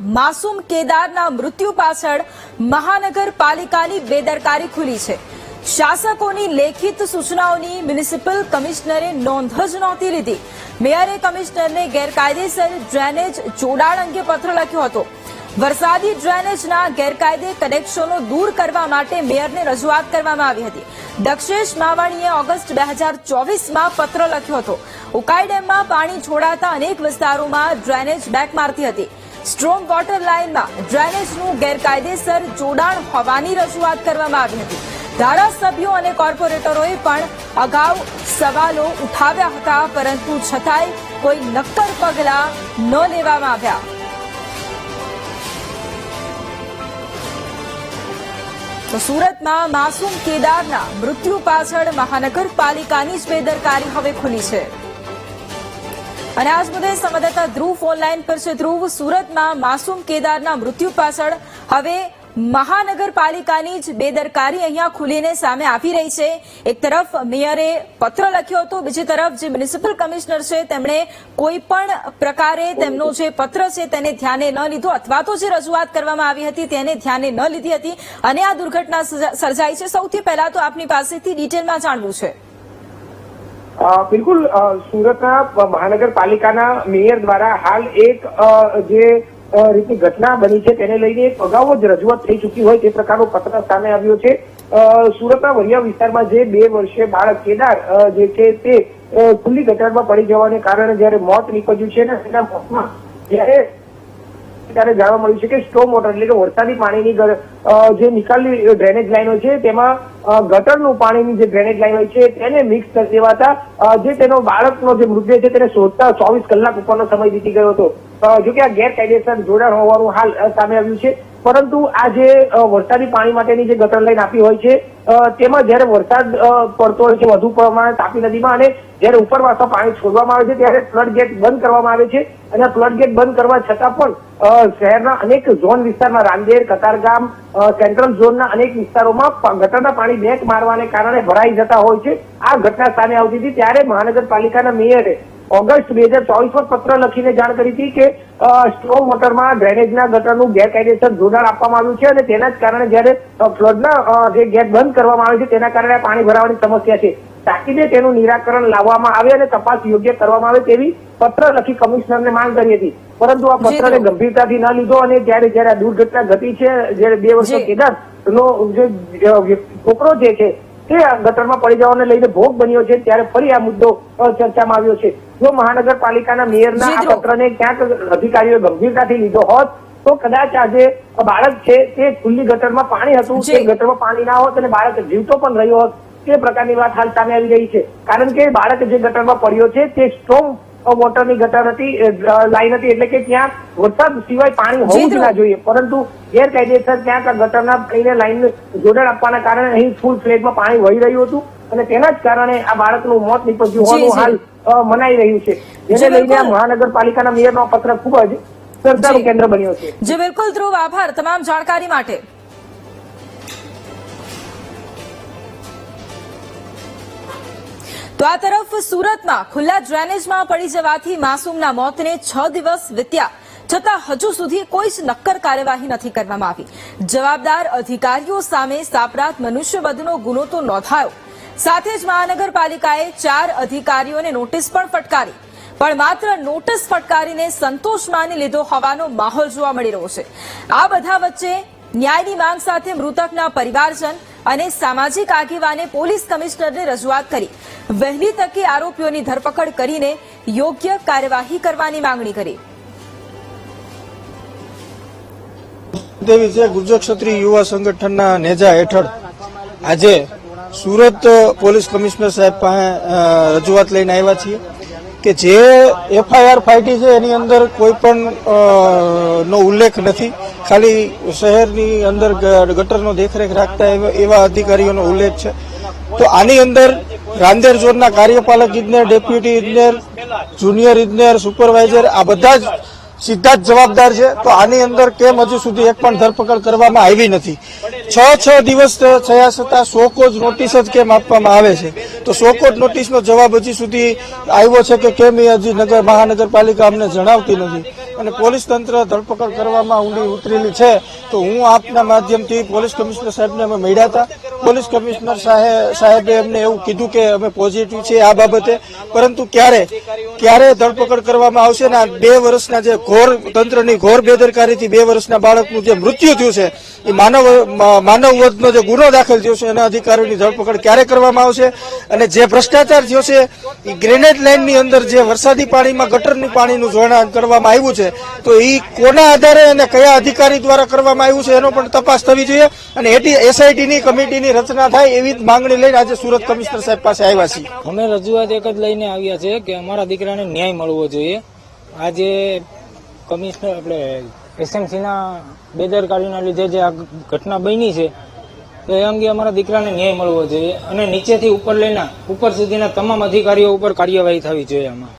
માસૂમ કેદારના મૃત્યુ પાછળ મહાનગરપાલિકાની બેદરકારી ખુલી છે. શાસકોની લેખિત સૂચનાઓની મ્યુનિસિપલ કમિશનરે નોંધ જ નહોતી લીધી. મેયરે કમિશનરને ગેરકાયદેસર ડ્રેનેજ જોડાણ અંગે પત્ર લખ્યો હતો. વરસાદી ડ્રેનેજના ગેરકાયદે કનેક્શનો દૂર કરવા માટે મેયરને રજૂઆત કરવામાં આવી હતી. દક્ષેશ માવાણીએ ઓગસ્ટ બે હજાર ચોવીસમાં પત્ર લખ્યો હતો. ઉકાઈ ડેમમાં પાણી છોડાતા અનેક વિસ્તારોમાં ડ્રેનેજ બેક મારતી હતી. સ્ટ્રોમ વોટર લાઇનમાં ડ્રેનેજનું ગેરકાયદેસર જોડાણ હોવાની રજૂઆત કરવામાં આવી હતી. ધારાસભ્યો અને કોર્પોરેટરોએ પણ અગાઉ સવાલો ઉઠાવ્યા હતા, પરંતુ છતાંય કોઈ નક્કર પગલાં ન લેવામાં આવ્યા. તો સુરતમાં માસૂમ કેદારના મૃત્યુ પાછળ મહાનગરપાલિકાની જ બેદરકારી હવે ખુલી છે. અને આ મુદ્દે સંવાદદાતા ધ્રુવ ઓનલાઈન પર છે. ધ્રુવ, સુરતમાં માસૂમ કેદારના મૃત્યુ પાછળ હવે મહાનગરપાલિકાની જ બેદરકારી અહીંયા ખુલીને સામે આવી રહી છે. એક તરફ મેયરે પત્ર લખ્યો હતો, બીજી તરફ જે મ્યુનિસિપલ કમિશનર છે, તેમણે કોઈ પણ પ્રકારે તેમનો જે પત્ર છે તેને ધ્યાને ન લીધો અથવા તો જે રજૂઆત કરવામાં આવી હતી તેને ધ્યાને ન લીધી હતી. અને આ દુર્ઘટના સર્જા- સર્જાઈ છે. સૌથી પહેલા તો આપની પાસેથી ડિટેલમાં જાણવું છે. બિલકુલ સુરતના મહાનગરપાલિકાના મેયર દ્વારા હાલ એક જે રીતની ઘટના બની છે તેને લઈને એક અગાઉ જ રજૂઆત થઈ ચૂકી હોય તે પ્રકારનો પત્ર સામે આવ્યો છે. સુરતના વરિયા વિસ્તારમાં જે બે વર્ષે બાળક કેદાર જે છે તે ખુલ્લી ગટરમાં પડી જવાને કારણે જ્યારે મોત નીપજ્યું છે ને તેના મોતમાં જ્યારે ત્યારે જાણવા મળ્યું છે કે સ્ટોમ વોટર એટલે કે વરસાદી પાણીની જે નિકાલની ડ્રેનેજ લાઈનો છે, તેમાં ગટરનું પાણીની જે ડ્રેનેજ લાઈન હોય છે, તેને મિક્સ કરી દેવાતા જે તેનો બાળકનો જે મૃતદેહ છે તેને શોધતા ચોવીસ કલાક ઉપરનો સમય વીતી ગયો હતો. જો કે આ ગેરકાયદેસર જોડાણ હોવાનું હાલ સામે આવ્યું છે. પરંતુ આ જે વરસાદી પાણી માટેની જે ગટર લાઈન આપી હોય છે તેમાં જ્યારે વરસાદ પડતો હોય છે, વધુ પ્રમાણે તાપી નદીમાં અને જ્યારે ઉપરવાસમાં પાણી છોડવામાં આવે છે, ત્યારે ફ્લડ ગેટ બંધ કરવામાં આવે છે. અને ફ્લડ ગેટ બંધ કરવા છતાં પણ શહેરના અનેક ઝોન વિસ્તારમાં, રાંદેર કતારગામ સેન્ટ્રલ ઝોનના અનેક વિસ્તારોમાં ગટરના પાણી બેક મારવાને કારણે ભરાઈ જતા હોય છે. આ ઘટના સામે આવતી હતી ત્યારે મહાનગરપાલિકાના મેયરે ઓગસ્ટ બે હજાર ચોવીસમાં પત્ર લખીને જાણ કરી હતી કે સ્ટ્રોંગ વોટરમાં ડ્રેનેજના ગટરનું ગેરકાયદેસર જોડાણ આપવામાં આવ્યું છે અને તેના જ કારણે જ્યારે ફ્લડના જે ગેટ બંધ કરવામાં આવે છે, તેના કારણે પાણી ભરાવાની સમસ્યા છે. તાકીદે તેનું નિરાકરણ લાવવામાં આવે અને તપાસ યોગ્ય કરવામાં આવે તેવી પત્ર લખી કમિશનરને માંગ કરી હતી. પરંતુ આ પત્રને ગંભીરતાથી ન લીધો અને જ્યારે જ્યારે આ દુર્ઘટના ઘટી છે જ્યારે બે વર્ષનો કેદાર નો જે છોકરો જે છે તે ગટરમાં પડી જવાને લઈને ભોગ બન્યો છે ત્યારે ફરી આ મુદ્દો ચર્ચામાં આવ્યો છે. જો મહાનગરપાલિકાના મેયરના આ. પત્રને ક્યાંક અધિકારીઓએ ગંભીરતાથી લીધો હોત તો કદાચ આજે બાળક છે તે ખુલ્લી ગટરમાં પાણી હતું તે ગટરમાં પાણી ના હોત અને બાળક જીવતો પણ રહ્યો હોત. તે પ્રકારની વાત હાલ સામે આવી રહી છે. કારણ કે બાળક જે ગટરમાં પડ્યો છે તે સ્ટ્રોંગ વોટરની ગટર હતી લાઈન હતી એટલે કે ત્યાં વરસાદ સિવાય પાણી હોવું જ ના જોઈએ. પરંતુ ગેરકાયદેસર ત્યાં ગટરના પાણીને લાઈન જોડાણ આપવાના કારણે અહીં ફૂલ ફ્લેટમાં પાણી વહી રહ્યું હતું. અને તેના જ કારણે આ બાળકનું મોત નીપજ્યું હોવાનું હાલ મનાઈ રહ્યું છે. જેને લઈને. મહાનગરપાલિકાના મેયરનો પત્ર ખૂબ જ જી. કેન્દ્ર બન્યો છે. જે બિલકુલ ધ્રુવ. આભાર તમામ જાણકારી માટે. તો આ તરફ સુરતમાં ખુલ્લા ડ્રેનેજમાં પડી જવાથી માસૂમના મોતને છ દિવસ વીત્યા, છતાં હજુ સુધી કોઈ જ નક્કર કાર્યવાહી નથી કરવામાં આવી. જવાબદાર અધિકારીઓ સામે સાપરાત મનુષ્યવધનો ગુનો તો નોંધાયો. સાથે જ મહાનગરપાલિકાએ ચાર અધિકારીઓને નોટિસ પણ ફટકારી. પણ માત્ર નોટિસ ફટકારીને સંતોષ માની લીધો હોવાનો માહોલ જોવા મળી રહ્યો છે. આ બધા વચ્ચે ન્યાયની માંગ સાથે મૃતકના પરિવારજન અને સામાજિક આગેવાને પોલીસ કમિશનરને રજૂઆત કરી. વહેલી તકે આરોપીઓની ધરપકડ કરીને યોગ્ય કાર્યવાહી કરવાની માંગણી કરી. દેવી છે ગુર્જર ક્ષત્રિય યુવા સંગઠનના નેજા હેઠળ આજે સુરત પોલીસ કમિશનર સાહેબ પાસે રજૂઆત લઈને આવ્યા છીએ. કે જે એફઆઈઆર ફાઇટી છે, એની અંદર કોઈ પણ નો ઉલ્લેખ નથી. ખાલી શહેરની અંદર ગટરનો દેખરેખ રાખતા એવા- અધિકારીઓનો ઉલ્લેખ છે. તો આની અંદર રાંદેર ઝોનના કાર્યપાલક ઇજનેર, ડેપ્યુટી ઇજનેર, જુનિયર ઇજનેર, સુપરવાઇઝર, આ બધા જ સીધા જ જવાબદાર છે. તો આની અંદર કેમ હજુ સુધી એક પણ ધરપકડ કરવામાં આવી નથી? છ છ દિવસ થયા છતાં સોકોજ નોટિસ જ કેમ આપવામાં આવે છે? તો સોકોટ નોટિસનો જવાબ હજી સુધી આવ્યો છે કે કેમ એ હજી નગર મહાનગરપાલિકા અમને જણાવતી નથી. અને પોલીસ તંત્ર ધરપકડ કરવામાં ઊંડી ઉતરેલી છે. તો હું આપના માધ્યમથી પોલીસ કમિશનર સાહેબને અમે મળ્યા હતા. પોલીસ કમિશનર સાહેબ અમને એવું કીધું કે અમે પોઝિટિવ છે આ બાબતે. પરંતુ ક્યારે? ક્યારે ધરપકડ કરવામાં આવશે ને આ બે વર્ષના જે ઘોર તંત્રની ઘોર બેદરકારીથી બે વર્ષના બાળકનું જે મૃત્યુ થયું છે, એ માનવ માનવ વધનો જે ગુનો દાખલ થયો છે, એના અધિકારીઓની ધરપકડ ક્યારે કરવામાં આવશે? અને જે ભ્રષ્ટાચાર થયો છે, એ ગ્રેનેડ લાઇનની અંદર જે વરસાદી પાણીમાં, ગટરનું પાણીનું જોડાણ કરવામાં આવ્યું છે, તો એ કોના આધારે અને કયા અધિકારી દ્વારા કરવામાં આવ્યું છે, એનો પણ તપાસ થવી જોઈએ. અને એસઆઈટીની કમિટીની રચના થાય એવી માંગણી લઈને આજે સુરત કમિશનર સાહેબ પાસે આવ્યા છીએ. અમે રજૂઆત એક જ લઈને આવ્યા છે કે અમારા દીકરાને ન્યાય મળવો જોઈએ. આજે કમિશનર, આપણે એસએમસીના બેદરકારીના લીધે જે આ ઘટના બની છે, તો એ અંગે અમારા દીકરાને ન્યાય મળવો જોઈએ અને નીચેથી ઉપર લઈને, ઉપર સુધીના તમામ અધિકારીઓ ઉપર કાર્યવાહી થવી જોઈએ આમાં.